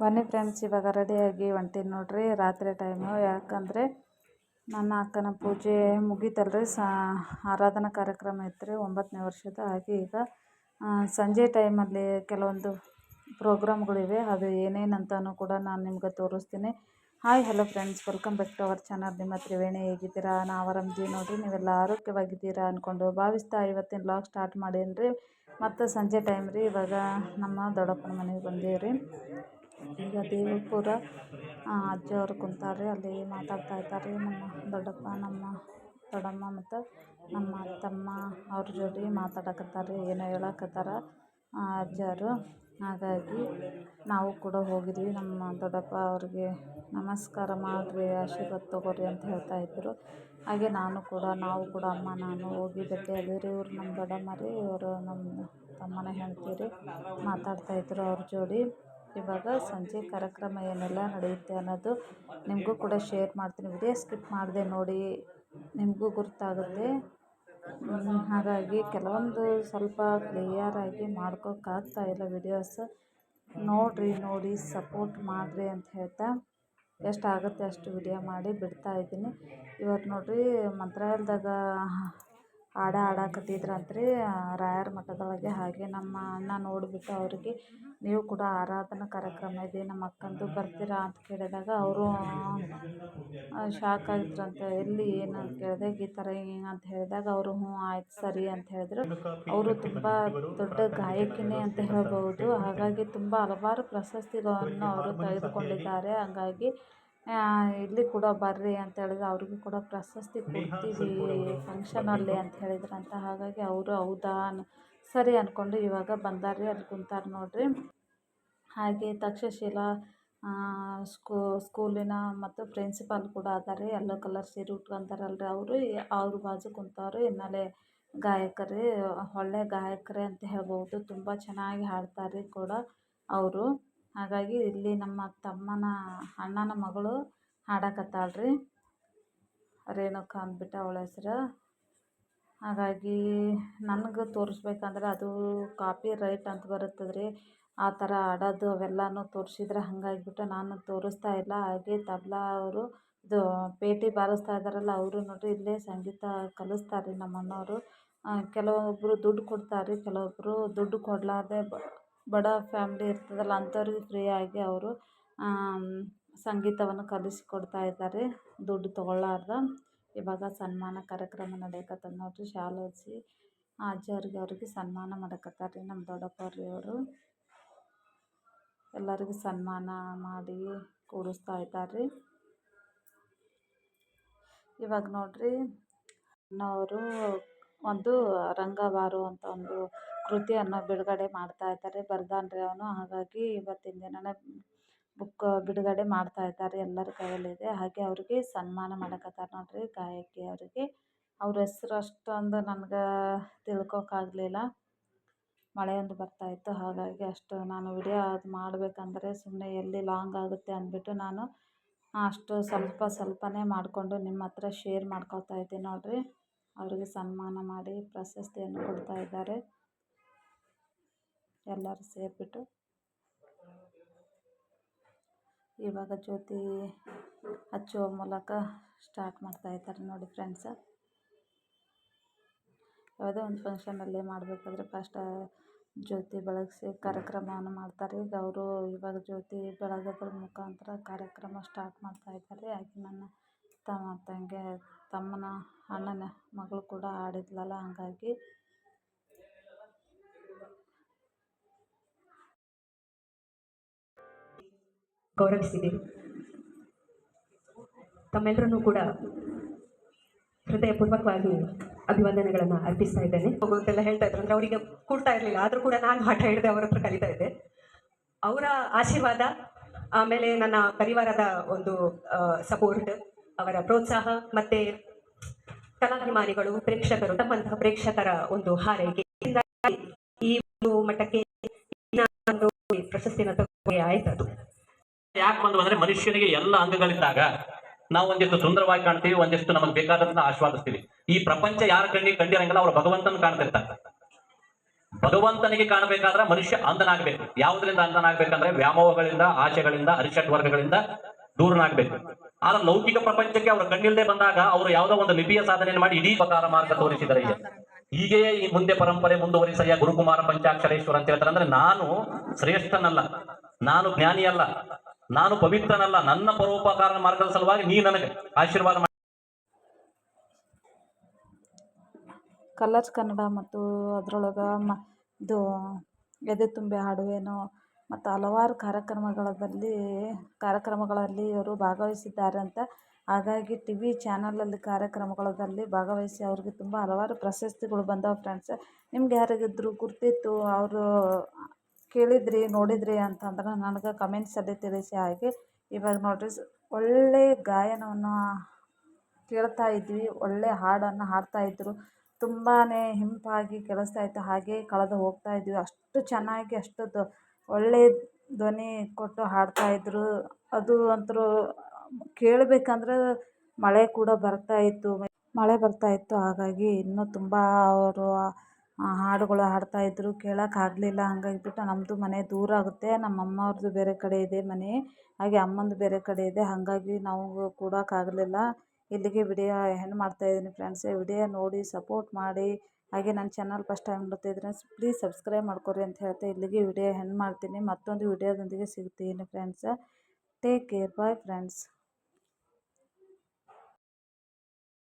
ಬನ್ನಿ ಫ್ರೆಂಡ್ಸ್, ಇವಾಗ ರೆಡಿಯಾಗಿ ಹೊಂಟೀನಿ ನೋಡ್ರಿ. ರಾತ್ರಿ ಟೈಮು ಯಾಕಂದರೆ ನನ್ನ ಅಕ್ಕನ ಪೂಜೆ ಮುಗೀತಲ್ರಿ. ಸಾ, ಆರಾಧನಾ ಕಾರ್ಯಕ್ರಮ ಇತ್ತು ರೀ ಒಂಬತ್ತನೇ ವರ್ಷದ ಹಾಗೆ ಈಗ ಸಂಜೆ ಟೈಮಲ್ಲಿ ಕೆಲವೊಂದು ಪ್ರೋಗ್ರಾಮ್ಗಳಿವೆ ಅದು ಏನೇನು ಅಂತಾನು ಕೂಡ ನಾನು ನಿಮ್ಗೆ ತೋರಿಸ್ತೀನಿ. Hi hello friends welcome back to our channel ನಿಮ್ಮ ತ್ರಿವೇಣಿ ಹೇಗಿದ್ದೀರಾ? ನಾವು ಆರಾಮಿದ್ದೀವಿ ನೋಡಿರಿ. ನೀವೆಲ್ಲ ಆರೋಗ್ಯವಾಗಿದ್ದೀರಾ ಅಂದ್ಕೊಂಡು ಭಾವಿಸ್ತಾ ಇವತ್ತಿನ ಲಾಗ್ ಸ್ಟಾರ್ಟ್ ಮಾಡೀನಿ ರೀ ಮತ್ತು ಸಂಜೆ ಟೈಮ್ ರೀ. ಇವಾಗ ನಮ್ಮ ದೊಡ್ಡಪ್ಪನ ಮನೆಗೆ ಬಂದೀವಿ ರೀ ಈಗ ದೇವಿಪುರ ಅಜ್ಜಿಯವ್ರು ಕುಂತಾರೆ ಅಲ್ಲಿ ಮಾತಾಡ್ತಾ ಇದ್ದಾರೆ ನಮ್ಮ ದೊಡ್ಡಪ್ಪ, ನಮ್ಮ ದೊಡ್ಡಮ್ಮ ಮತ್ತು ನಮ್ಮ ತಮ್ಮ ಅವ್ರ ಜೋಡಿ ಮಾತಾಡಕತ್ತಾರೆ ಏನೋ ಹೇಳಕತ್ತಾರ ಅಜ್ಜಾರು ಹಾಗಾಗಿ ನಾವು ಕೂಡ ಹೋಗಿದ್ವಿ. ನಮ್ಮ ದೊಡ್ಡಪ್ಪ ಅವ್ರಿಗೆ ನಮಸ್ಕಾರ ಮಾಡಿರಿ, ಆಶೀರ್ವಾದ ತಗೋರಿ ಅಂತ ಹೇಳ್ತಾ ಇದ್ದರು ಹಾಗೆ ನಾನು ಕೂಡ, ನಾವು ಕೂಡ ಅಮ್ಮ, ನಾನು ಹೋಗಿ ಭೇಟಿಯಾದ್ವಿ ರೀ ಇವ್ರು ನಮ್ಮ ದೊಡ್ಡಮ್ಮ ರೀ, ಇವರು ನಮ್ಮ ತಮ್ಮನ ಹೆಂಡತಿ ರೀ ಇದ್ದರು ಅವ್ರ ಜೋಡಿ. ಇವಾಗ ಸಂಜೆ ಕಾರ್ಯಕ್ರಮ ಏನೆಲ್ಲ ನಡೆಯುತ್ತೆ ಅನ್ನೋದು ನಿಮಗೂ ಕೂಡ ಶೇರ್ ಮಾಡ್ತೀನಿ. ವಿಡಿಯೋ ಸ್ಕಿಪ್ ಮಾಡದೆ ನೋಡಿ, ನಿಮಗೂ ಗೊತ್ತಾಗುತ್ತೆ ಹಾಗಾಗಿ ಕೆಲವೊಂದು ಸ್ವಲ್ಪ ಕ್ಲಿಯರಾಗಿ ಮಾಡ್ಕೋಕ್ಕಾಗ್ತಾ ಇಲ್ಲ ವಿಡಿಯೋಸ್ ನೋಡಿರಿ, ನೋಡಿ ಸಪೋರ್ಟ್ ಮಾಡಿರಿ ಅಂತ ಹೇಳ್ತಾ ಎಷ್ಟಾಗುತ್ತೆ ಅಷ್ಟು ವಿಡಿಯೋ ಮಾಡಿ ಬಿಡ್ತಾ ಇದ್ದೀನಿ. ಇವತ್ತು ನೋಡಿರಿ, ಮಂತ್ರಾಲಯದಾಗ ಹಾಡ ಹಾಡಕತ್ತಿದ್ರಂತ್ರಿ ರಾಯರ ಮಠದೊಳಗೆ. ಹಾಗೆ ನಮ್ಮ ಅಣ್ಣ ನೋಡಿಬಿಟ್ಟು ಅವರಿಗೆ, ನೀವು ಕೂಡ ಆರಾಧನಾ ಕಾರ್ಯಕ್ರಮ ಇದೆ ನಮ್ಮ ಅಕ್ಕಂದು ಬರ್ತೀರಾ? ಅಂತ ಕೇಳಿದಾಗ ಅವರು ಶಾಕ್ ಆಗಿದ್ರಂತೆ. ಎಲ್ಲಿ, ಏನು? ಅಂತ ಕೇಳಿದಾಗ ಈ ಥರ ಹಿಂಗೆ ಅಂತ ಹೇಳಿದಾಗ ಅವರು, ಹ್ಞೂ, ಆಯ್ತು ಸರಿ ಅಂತ ಹೇಳಿದ್ರು. ಅವರು ತುಂಬ ದೊಡ್ಡ ಗಾಯಕಿನೇ ಅಂತ ಹೇಳ್ಬೋದು ಹಾಗಾಗಿ ತುಂಬ ಹಲವಾರು ಪ್ರಶಸ್ತಿಗಳನ್ನು ಅವರು ತೆಗೆದುಕೊಂಡಿದ್ದಾರೆ. ಹಾಗಾಗಿ ಇಲ್ಲಿ ಕೂಡ ಬರ್ರಿ ಅಂತ ಹೇಳಿದ್ರು ಅವ್ರಿಗೂ ಕೂಡ ಪ್ರಶಸ್ತಿ ಕೊಡ್ತೀವಿ ಫಂಕ್ಷನಲ್ಲಿ ಅಂತ ಹೇಳಿದ್ರಂತ. ಹಾಗಾಗಿ ಅವರು ಹೌದಾ ಸರಿ ಅಂದ್ಕೊಂಡು ಇವಾಗ ಬಂದಾರ್ರಿ ಅಲ್ಲಿ ಕುಂತಾರೆ ನೋಡಿರಿ. ಹಾಗೆ ತಕ್ಷಶಿಲಾ ಸ್ಕೂ ಸ್ಕೂಲಿನ ಮತ್ತು ಪ್ರಿನ್ಸಿಪಾಲ್ ಕೂಡ ಅದಾರೆ ಎಲ್ಲೋ ಕಲರ್ ಸೀರೆ ಉಟ್ಕೊಂತಾರಲ್ರಿ ಅವರು. ಅವ್ರ ಬಾಜು ಕುಂತವ್ರು ಹಿನ್ನೆಲೆ ಗಾಯಕರೇ ಒಳ್ಳೆ ಗಾಯಕರೇ ಅಂತ ಹೇಳ್ಬೋದು ತುಂಬ ಚೆನ್ನಾಗಿ ಹಾಡ್ತಾರೆ ಕೂಡ ಅವರು. ಹಾಗಾಗಿ ಇಲ್ಲಿ ನಮ್ಮ ತಮ್ಮನ ಅಣ್ಣನ ಮಗಳು ಹಾಡಕತ್ತಾಳೆ ರೀ ರೇಣುಕಾ ಅಂದ್ಬಿಟ್ಟು ಅವಳ ಹೆಸ್ರು. ಹಾಗಾಗಿ ನನಗೆ ತೋರಿಸ್ಬೇಕಂದ್ರೆ ಅದು ಕಾಪಿ ರೈಟ್ ಅಂತ ಬರುತ್ತದೆ ರೀ ಆ ಥರ ಹಾಡೋದು ಅವೆಲ್ಲನೂ ತೋರಿಸಿದ್ರೆ ಹಾಗಾಗ್ಬಿಟ್ಟು ನಾನು ತೋರಿಸ್ತಾ ಇಲ್ಲ. ಹಾಗೆ ತಬಲಾ ಅವರು ಇದು ಪೇಟಿ ಬಾರಿಸ್ತಾ ಇದ್ದಾರಲ್ಲ ಅವರು ನೋಡಿರಿ ಇಲ್ಲೇ ಸಂಗೀತ ಕಲಿಸ್ತಾರೆ ರೀ ನಮ್ಮ ಅಣ್ಣವರು ಕೆಲವೊಬ್ಬರು ದುಡ್ಡು ಕೊಡ್ತಾರೆ ರೀ ಕೆಲವೊಬ್ಬರು ದುಡ್ಡು ಕೊಡಲಾರ್ದೆ ಬಡ ಫ್ಯಾಮ್ಲಿ ಇರ್ತದಲ್ಲ ಅಂಥವ್ರಿಗೆ ಫ್ರೀಯಾಗಿ ಅವರು ಸಂಗೀತವನ್ನು ಕಲಿಸಿಕೊಡ್ತಾ ಇದ್ದಾರೆ. ದುಡ್ಡು ತೊಗೊಳ್ಳಾರ್ದೆ. ಇವಾಗ ಸನ್ಮಾನ ಕಾರ್ಯಕ್ರಮ ನಡೆಯಕತ್ತದ ನೋಡಿರಿ ಶಾಲೋಜಿ ಅಜ್ಜವ್ರಿಗೆ ಅವ್ರಿಗೆ ಸನ್ಮಾನ ಮಾಡಕತ್ತಾರ. ರೀ ನಮ್ಮ ದೊಡ್ಡಪ್ಪ ರೀ ಅವರು ಎಲ್ಲರಿಗೂ ಸನ್ಮಾನ ಮಾಡಿ ಕೂಡಿಸ್ತಾ ಇದ್ದಾರೆ. ರೀ ಇವಾಗ ನೋಡಿರಿ ಅವರು ಒಂದು ರಂಗಬಾರು ಅಂತ ಒಂದು ಕೃತಿಯನ್ನು ಬಿಡುಗಡೆ ಮಾಡ್ತಾ ಇದ್ದಾರೆ. ಬರ್ದಾನ ರೀ ಅವನು. ಹಾಗಾಗಿ ಇವತ್ತಿನ ದಿನವೇ ಬುಕ್ ಬಿಡುಗಡೆ ಮಾಡ್ತಾ ಇದ್ದಾರೆ ಎಲ್ಲರ ಕೈಯಲ್ಲಿದೆ ಹಾಗೆ ಅವ್ರಿಗೆ ಸನ್ಮಾನ ಮಾಡಕತ್ತಾರೆ ನೋಡಿರಿ ಗಾಯಕಿ ಅವರಿಗೆ. ಅವ್ರ ಹೆಸ್ರು ಅಷ್ಟೊಂದು ನನಗೆ ತಿಳ್ಕೊಕ್ಕಾಗಲಿಲ್ಲ ಮಳೆ ಒಂದು ಬರ್ತಾಯಿತ್ತು ಹಾಗಾಗಿ ಅಷ್ಟು ನಾನು ವಿಡಿಯೋ ಅದು ಮಾಡಬೇಕಂದ್ರೆ ಸುಮ್ಮನೆ ಎಲ್ಲಿ ಲಾಂಗ್ ಆಗುತ್ತೆ ಅಂದ್ಬಿಟ್ಟು ನಾನು ಅಷ್ಟು ಸ್ವಲ್ಪ ಸ್ವಲ್ಪನೇ ಮಾಡಿಕೊಂಡು ನಿಮ್ಮ ಹತ್ರ ಶೇರ್ ಮಾಡ್ಕೊತಾ ಇದ್ದೀನಿ ನೋಡಿರಿ. ಅವರಿಗೆ ಸನ್ಮಾನ ಮಾಡಿ ಪ್ರಶಸ್ತಿಯನ್ನು ಕೊಡ್ತಾ ಇದ್ದಾರೆ. ಎಲ್ಲರೂ ಸೇರಿಬಿಟ್ಟು ಇವಾಗ ಜ್ಯೋತಿ ಹಚ್ಚುವ ಮೂಲಕ ಸ್ಟಾರ್ಟ್ ಮಾಡ್ತಾ ಇದ್ದಾರೆ ನೋಡಿ ಫ್ರೆಂಡ್ಸ ಯಾವುದೇ ಒಂದು ಫಂಕ್ಷನಲ್ಲಿ ಮಾಡಬೇಕಾದ್ರೆ ಫಸ್ಟ್ ಜ್ಯೋತಿ ಬೆಳಗಿಸಿ ಕಾರ್ಯಕ್ರಮವನ್ನು ಮಾಡ್ತಾರೆ. ಈಗ ಅವರು ಇವಾಗ ಜ್ಯೋತಿ ಬೆಳಗೋದ್ರ ಮುಖಾಂತರ ಕಾರ್ಯಕ್ರಮ ಸ್ಟಾರ್ಟ್ ಮಾಡ್ತಾ ಇದ್ದಾರೆ. ಹಾಗೆ ನನ್ನ ತಮ್ಮ ತಂಗಿ, ತಮ್ಮನ ಅಣ್ಣನ ಮಗಳು ಕೂಡ ಆಡಿದ್ಲಲ್ಲ ಹಾಗಾಗಿ ಗೌರವಿಸಿದ್ದೀರಿ ತಮ್ಮೆಲ್ಲರನ್ನೂ ಕೂಡ ಹೃದಯಪೂರ್ವಕವಾಗಿ ಅಭಿವಂದನೆಗಳನ್ನು ಅರ್ಪಿಸ್ತಾ ಇದ್ದೇನೆ. ಹೋಗುವಂತೆಲ್ಲ ಹೇಳ್ತಾ ಇದ್ರು ಅಂದ್ರೆ ಅವರಿಗೆ ಕೊಡ್ತಾ ಇರಲಿಲ್ಲ. ಆದರೂ ಕೂಡ ನಾನು ಹಠ ಹಿಡಿದೆ ಅವರ ಹತ್ರ ಕಲಿತಾ ಇದ್ದೆ. ಅವರ ಆಶೀರ್ವಾದ, ಆಮೇಲೆ ನನ್ನ ಪರಿವಾರದ ಒಂದು ಸಪೋರ್ಟ್ ಅವರ ಪ್ರೋತ್ಸಾಹ, ಮತ್ತೆ ಕಲಾಭಿಮಾನಿಗಳು, ಪ್ರೇಕ್ಷಕರು, ತಮ್ಮಂತಹ ಪ್ರೇಕ್ಷಕರ ಒಂದು ಹಾರೈಕೆ. ಈ ಒಂದು ಮಟ್ಟಕ್ಕೆ ಪ್ರಶಸ್ತಿನ ತಗೊಂಡೆ ಆಯ್ತು ಯಾಕೆ ಬಂದು ಅಂದ್ರೆ ಮನುಷ್ಯನಿಗೆ ಎಲ್ಲ ಅಂಗಗಳಿದ್ದಾಗ ನಾವು ಒಂದಿಷ್ಟು ಸುಂದರವಾಗಿ ಕಾಣ್ತೀವಿ, ಒಂದಿಷ್ಟು ನಮಗೆ ಬೇಕಾದಂತ ಆಸ್ವಾದಿಸ್ತೀವಿ ಈ ಪ್ರಪಂಚ ಯಾರ ಕಣ್ಣಿಗೆ ಕಂಡಿರಂಗಿಲ್ಲ, ಅವ್ರು ಭಗವಂತನ ಕಾಣ್ತಿರ್ತಾರೆ. ಭಗವಂತನಿಗೆ ಕಾಣಬೇಕಾದ್ರೆ ಮನುಷ್ಯ ಅಂಧನಾಗಬೇಕು. ಯಾವುದರಿಂದ ಅಂಧನಾಗಬೇಕಂದ್ರೆ ವ್ಯಾಮೋಹಗಳಿಂದ ಆಶೆಗಳಿಂದ ಅರಿಷಟ್ ವರ್ಗಗಳಿಂದ ದೂರನಾಗಬೇಕು. ಆದ್ರೆ ಲೌಕಿಕ ಪ್ರಪಂಚಕ್ಕೆ ಅವರ ಕಣ್ಣಿಲ್ಲದೆ ಬಂದಾಗ ಅವರು ಯಾವುದೋ ಒಂದು ಲಿಪಿಯ ಸಾಧನೆಯನ್ನು ಮಾಡಿ ಇಡೀ ಪ್ರಕಾರ ಮಾರ್ಗ ತೋರಿಸಿದರೆ ಹೀಗೆಯೇ ಈ ಮುಂದೆ ಪರಂಪರೆ ಮುಂದುವರಿಸಯ್ಯ ಗುರುಕುಮಾರ ಪಂಚಾಕ್ಷರೇಶ್ವರ ಅಂತ ಹೇಳ್ತಾರೆ ಅಂದ್ರೆ ನಾನು ಶ್ರೇಷ್ಠನಲ್ಲ, ನಾನು ಜ್ಞಾನಿ ಅಲ್ಲ ನಾನು ಪವಿತ್ರನಲ್ಲ, ನನ್ನ ಪರೋಪಕಾರ ಮಾರ್ಗದ ಸಲುವಾಗಿ ನೀ ನನಗೆ ಆಶೀರ್ವಾದ ಮಾಡಿ. ಕಲರ್ಸ್ ಕನ್ನಡ ಮತ್ತು ಅದರೊಳಗೆ ಮ, ಇದು ಎದೆ ತುಂಬೆ ಹಾಡುವೇನು, ಮತ್ತು ಹಲವಾರು ಕಾರ್ಯಕ್ರಮಗಳಲ್ಲಿ ಕಾರ್ಯಕ್ರಮಗಳಲ್ಲಿ ಇವರು ಭಾಗವಹಿಸಿದ್ದಾರೆ ಅಂತ. ಹಾಗಾಗಿ ಟಿ ವಿ ಚಾನಲಲ್ಲಿ ಕಾರ್ಯಕ್ರಮಗಳಲ್ಲಿ ಭಾಗವಹಿಸಿ ಅವ್ರಿಗೆ ತುಂಬ ಹಲವಾರು ಪ್ರಶಸ್ತಿಗಳು ಬಂದವು ಫ್ರೆಂಡ್ಸ್ ನಿಮ್ಗೆ ಯಾರಿಗಿದ್ರು ಗುರ್ತಿತ್ತು ಅವರು ಕೇಳಿದ್ರಿ, ನೋಡಿದ್ರಿ ಅಂತಂದ್ರೆ ನನಗೆ ಕಮೆಂಟ್ಸಲ್ಲಿ ತಿಳಿಸಿ ಹಾಗೆ. ಇವಾಗ ನೋಡಿರಿ ಒಳ್ಳೆಯ ಗಾಯನವನ್ನು ಕೇಳ್ತಾ ಇದ್ವಿ ಒಳ್ಳೆಯ ಹಾಡನ್ನು ಹಾಡ್ತಾಯಿದ್ರು ತುಂಬಾ ಹಿಂಪಾಗಿ ಕೇಳಿಸ್ತಾ ಇತ್ತು, ಹಾಗೇ ಕಳೆದು ಹೋಗ್ತಾ ಇದ್ವಿ. ಅಷ್ಟು ಚೆನ್ನಾಗಿ, ಅಷ್ಟು ಒಳ್ಳೆಯ ಧ್ವನಿ ಕೊಟ್ಟು ಹಾಡ್ತಾ ಇದ್ದರು ಅದು ಅಂತೂ ಕೇಳಬೇಕಂದ್ರೆ ಮಳೆ ಕೂಡ ಬರ್ತಾಯಿತ್ತು ಮಳೆ ಬರ್ತಾಯಿತ್ತು ಹಾಗಾಗಿ ಇನ್ನೂ ತುಂಬ ಅವರು ಹಾಡುಗಳು ಹಾಡ್ತಾಯಿದ್ರು ಕೇಳೋಕ್ಕಾಗ್ಲಿಲ್ಲ ಹಂಗಾಗ್ಬಿಟ್ಟು ನಮ್ಮದು ಮನೆ ದೂರ ಆಗುತ್ತೆ. ನಮ್ಮ ಅಮ್ಮವ್ರದ್ದು ಬೇರೆ ಕಡೆ ಇದೆ ಮನೆ. ಹಾಗೆ ಅಮ್ಮಂದು ಬೇರೆ ಕಡೆ ಇದೆ. ಹಾಗಾಗಿ ನಾವು ಆಗಲಿಲ್ಲ. ಇಲ್ಲಿಗೆ ವಿಡಿಯೋ ಎಂಡ್ ಮಾಡ್ತಾಯಿದ್ದೀನಿ ಫ್ರೆಂಡ್ಸ್. ವಿಡಿಯೋ ನೋಡಿ, ಸಪೋರ್ಟ್ ಮಾಡಿ. ಹಾಗೆ ನನ್ನ ಚಾನಲ್ ಫಸ್ಟ್ ಟೈಮ್ ನೋಡ್ತಿದ್ರೆ ಪ್ಲೀಸ್ ಸಬ್ಸ್ಕ್ರೈಬ್ ಮಾಡ್ಕೊರಿ ಅಂತ ಹೇಳ್ತಾ ಇಲ್ಲಿಗೆ ವಿಡಿಯೋ ಎಂಡ್ ಮಾಡ್ತೀನಿ. ಮತ್ತೊಂದು ವಿಡಿಯೋದೊಂದಿಗೆ ಸಿಗ್ತೀನಿ friends. Take care. Bye friends.